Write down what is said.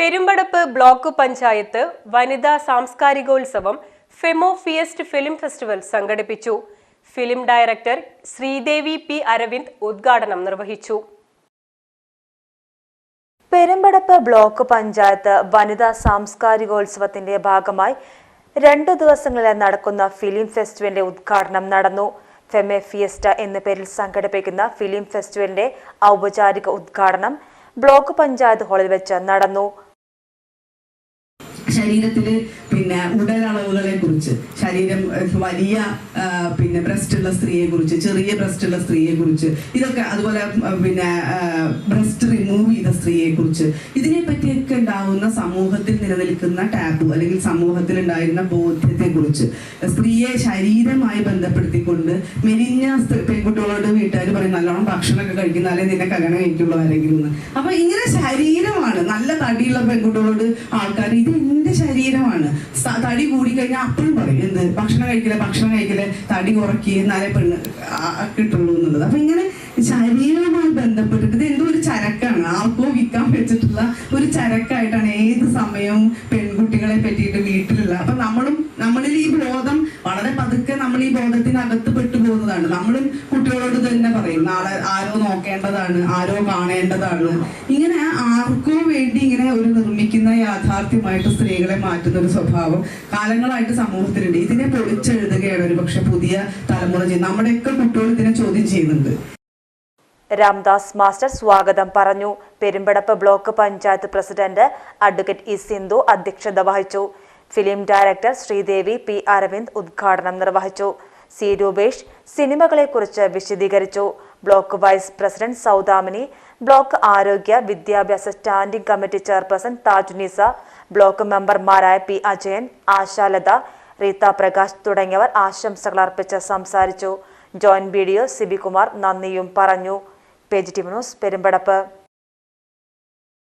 Perumpadappu block panchayat വനിതാ സാംസ്കാരികോത്സവം ഫെമോ ഫിയസ്റ്റ് ഫിലിം ഫെസ്റ്റിവൽ സംഘടിപ്പിച്ചു. Film director Sreedevi P Aravind ഉദ്ഘാടനം നിർവഹിച്ചു. പെരുമ്പടപ്പ് ബ്ലോക്ക് പഞ്ചായത്ത് വനിതാ സാംസ്കാരികോത്സവത്തിന്റെ ഭാഗമായി രണ്ടു ദിവസങ്ങളിൽ നടക്കുന്ന ഫിലിം ഫെസ്റ്റിവലിന്റെ ഉദ്ഘാടനം നടന്നു. ഫെമെ ഫിയസ്റ്റ എന്ന പേരിൽ സംഘടിപ്പിക്കുന്ന ഫിലിം ഫെസ്റ്റിവലിന്റെ ഔപചാരിക ഉദ്ഘാടനം ബ്ലോക്ക് പഞ്ചായത്ത് ഹാളിൽ വെച്ച് നടന്നു. ശരീരത്തിൽ പിന്നെ ഉടലളവുകളെ കുറിച്ച് ശരീരം വലിയ പിന്നെ ബ്രസ്റ്റ് ഉള്ള സ്ത്രീയെ കുറിച്ച് ചെറിയ ബ്രസ്റ്റ് ഉള്ള സ്ത്രീയെ കുറിച്ച് ഇതൊക്കെ അതുപോലെ പിന്നെ ബ്രസ്റ്റ് റിമൂവ് ചെയ്ത സ്ത്രീയെ കുറിച്ച് ഇതിനെ പറ്റിയൊക്കെ ഉണ്ടാവുന്ന സമൂഹത്തിൽ നിലനിൽക്കുന്ന ടാബു അല്ലെങ്കിൽ സമൂഹത്തിൽ ഉണ്ടായിരുന്ന ബോധ്യത്തെ കുറിച്ച് സ്ത്രീയെ ശരീരമായി ബന്ധപ്പെടുത്തിക്കൊണ്ട് മെലിഞ്ഞ പെൺകുട്ടികളോട് വീട്ടുകാർ പറയും നല്ലോണം ഭക്ഷണമൊക്കെ കഴിക്കുന്നാലേ നിന്നെ കല്യാണം കഴിക്കുള്ളൂ ആരെങ്കിലും അപ്പൊ ഇങ്ങനെ ശരീരമാണ് നല്ല തടിയുള്ള പെൺകുട്ടികളോട് ആൾക്കാർ ഇത് എന്റെ ശരീരമാണ്. തടി കൂടി കഴിഞ്ഞാൽ അപ്പോഴും പറയും എന്ത്? ഭക്ഷണം കഴിക്കില്ല? ഭക്ഷണം കഴിക്കില്ല? തടി കുറക്കി എന്നാലേ പെണ്ണ് കിട്ടുള്ളൂ എന്നുള്ളത്. അപ്പൊ ഇങ്ങനെ ശരീരവുമായി ബന്ധപ്പെട്ടിട്ട് എന്തോ ഒരു ചരക്കാണ്. ആർക്കോ വിൽക്കാൻ വെച്ചിട്ടുള്ള ഒരു ചരക്കായിട്ടാണ് ഏത് സമയവും പെൺകുട്ടികളെ നമ്മൾ ഈ ബോധത്തിനകത്ത് പെട്ടുപോകുന്നതാണ് നമ്മളും കുട്ടികളോട് തന്നെ പറയും. നാളെ ആരോ നോക്കേണ്ടതാണ് ആരോ കാണേണ്ടതാണ്. ഇങ്ങനെ ആർക്കോ വേണ്ടി ഇങ്ങനെ ഒരു നിർമ്മിക്കുന്ന യാഥാർത്ഥ്യമായിട്ട് സ്ത്രീകളെ മാറ്റുന്ന ഒരു സ്വഭാവം കാലങ്ങളായിട്ട് സമൂഹത്തിലുണ്ട്. ഇതിനെ പൊളിച്ചെഴുതുകയാണ് ഒരു പക്ഷെ പുതിയ തലമുറ ചെയ്യുന്നത്. നമ്മുടെയൊക്കെ കുട്ടികൾ ഇതിനെ ചോദ്യം ചെയ്യുന്നുണ്ട്. രാംദാസ് മാസ്റ്റർ സ്വാഗതം പറഞ്ഞു. Perumpadappu block panchayat president advocate E Sindhu അധ്യക്ഷത വഹിച്ചു. Film director Sreedevi P Aravind ഉദ്ഘാടനം നിർവഹിച്ചു. സി രൂപേഷ് സിനിമകളെക്കുറിച്ച് വിശദീകരിച്ചു. Block vice president Saudamini block ആരോഗ്യ വിദ്യാഭ്യാസ standing committee chairperson Thajuneesa block മെമ്പർമാരായ പി അജയൻ ആശാലത റീത്ത പ്രകാശ് തുടങ്ങിയവർ ആശംസകൾ അർപ്പിച്ച് സംസാരിച്ചു. Joint B D O Sibikumar നന്ദിയും പറഞ്ഞു. Page T news Perumpadappu.